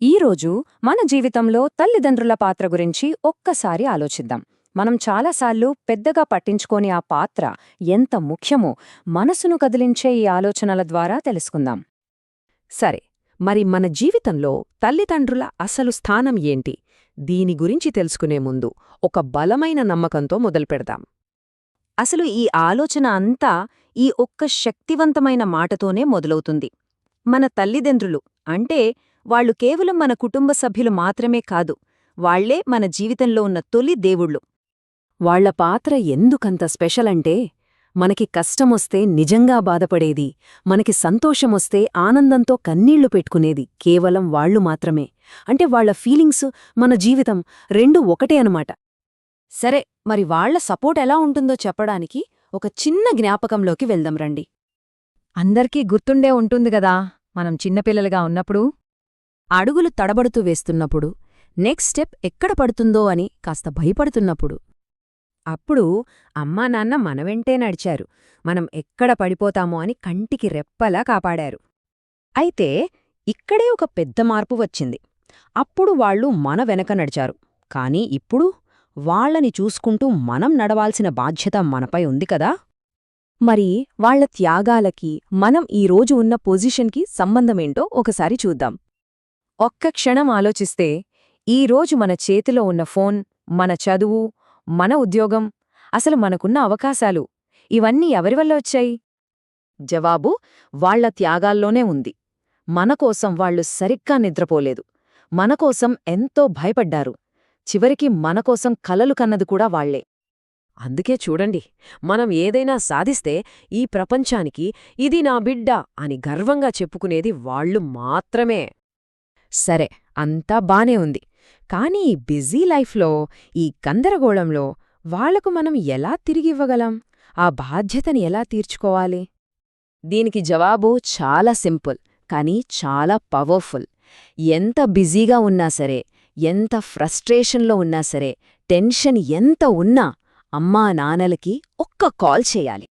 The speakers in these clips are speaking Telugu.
ఈరోజు మన జీవితంలో తల్లిదండ్రుల పాత్ర గురించి ఒక్కసారి ఆలోచిద్దాం. మనం చాలాసార్లు పెద్దగా పట్టించుకోని ఆ పాత్ర ఎంత ముఖ్యమో మనసును కదిలించే ఈ ఆలోచనల ద్వారా తెలుసుకుందాం. సరే మరి మన జీవితంలో తల్లిదండ్రుల అసలు స్థానం ఏంటి? దీని గురించి తెలుసుకునే ముందు ఒక బలమైన నమ్మకంతో మొదలుపెడదాం. అసలు ఈ ఆలోచన అంతా ఈ ఒక్క శక్తివంతమైన మాటతోనే మొదలవుతుంది. మన తల్లిదండ్రులు అంటే వాళ్ళు కేవలం మన కుటుంబ సభ్యులు మాత్రమే కాదు వాళ్ళే మన జీవితంలో ఉన్న తొలి దేవుళ్ళు. వాళ్ళ పాత్ర ఎందుకంత స్పెషల్ అంటే మనకి కష్టమొస్తే నిజంగా బాధపడేది మనకి సంతోషమొస్తే ఆనందంతో కన్నీళ్ళు పెట్టుకునేది కేవలం వాళ్ళు మాత్రమే. అంటే వాళ్ళ ఫీలింగ్స్ మన జీవితం రెండు ఒకటే అనమాట సరే మరి వాళ్ళ సపోర్ట్ ఎలా ఉంటుందో చెప్పడానికి ఒక చిన్న జ్ఞాపకంలోకి వెళ్దాం రండి. అందరికీ గుర్తుండే ఉంటుంది గదా మనం చిన్నపిల్లలుగా ఉన్నప్పుడు అడుగులు తడబడుతూ వేస్తున్నప్పుడు నెక్స్ట్ స్టెప్ ఎక్కడ పడుతుందో అని కాస్త భయపడుతున్నప్పుడు. అప్పుడు అమ్మా నాన్న మన వెంటే నడిచారు. మనం ఎక్కడ పడిపోతామో అని కంటికి రెప్పలా కాపాడారు. అయితే ఇక్కడే ఒక పెద్ద మార్పు వచ్చింది. అప్పుడు వాళ్ళు మన వెనక నడిచారు. కానీ ఇప్పుడు వాళ్ళని చూసుకుంటూ మనం నడవాల్సిన బాధ్యత మనపై ఉంది కదా? మరి వాళ్ళ త్యాగాలకి మనం ఈరోజు ఉన్న పొజిషన్కి సంబంధమేంటో ఒకసారి చూద్దాం. ఒక్క క్షణం ఆలోచిస్తే ఈరోజు మన చేతిలో ఉన్న ఫోన్ మన చదువు మన ఉద్యోగం అసలు మనకున్న అవకాశాలు ఇవన్నీ ఎవరివల్ల వచ్చాయి? జవాబు వాళ్ళ త్యాగాల్లోనే ఉంది. మనకోసం వాళ్ళు సరిగ్గా నిద్రపోలేదు. మనకోసం ఎంతో భయపడ్డారు. చివరికి మనకోసం కలలు కన్నది కూడా వాళ్ళే అందుకే చూడండి మనం ఏదైనా సాధిస్తే ఈ ప్రపంచానికి ఇది నా బిడ్డ అని గర్వంగా చెప్పుకునేది వాళ్ళు మాత్రమే. సరే అంతా బానే ఉంది. కానీ ఈ బిజీ లైఫ్లో ఈ గందరగోళంలో వాళ్ళకు మనం ఎలా తిరిగివ్వగలం? ఆ బాధ్యతని ఎలా తీర్చుకోవాలి? దీనికి జవాబు చాలా సింపుల్ కానీ చాలా పవర్ఫుల్. ఎంత బిజీగా ఉన్నా సరే ఎంత ఫ్రస్ట్రేషన్లో ఉన్నా సరే టెన్షన్ ఎంత ఉన్నా అమ్మా నాన్నలకి ఒక్క కాల్ చేయాలి.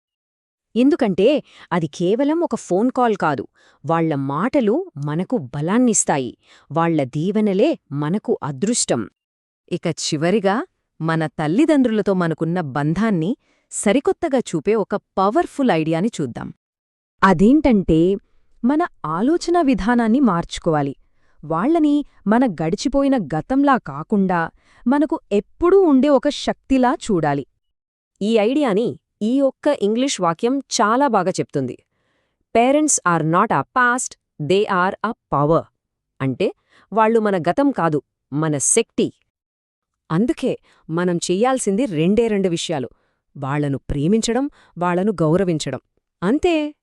ఎందుకంటే అది కేవలం ఒక ఫోన్ కాల్ కాదు. వాళ్ళ మాటలు మనకు బలాన్నిస్తాయి. వాళ్ళ దీవెనలే మనకు అదృష్టం. ఇక చివరిగా మన తల్లిదండ్రులతో మనకున్న బంధాన్ని సరికొత్తగా చూపే ఒక పవర్ఫుల్ ఐడియాని చూద్దాం. అదేంటంటే మన ఆలోచన విధానాన్ని మార్చుకోవాలి. వాళ్ళని మన గడిచిపోయిన గతంలా కాకుండా మనకు ఎప్పుడూ ఉండే ఒక శక్తిలా చూడాలి. ఈ ఐడియాని ఈ ఒక్క ఇంగ్లీష్ వాక్యం చాలా బాగా చెప్తుంది. Parents are not a past they are a power. అంటే వాళ్ళు మన గతం కాదు మన శక్తి. అందుకే మనం చెయ్యాల్సింది రెండే రెండు విషయాలు. వాళ్ళను ప్రేమించడం వాళ్ళను గౌరవించడం. అంతే.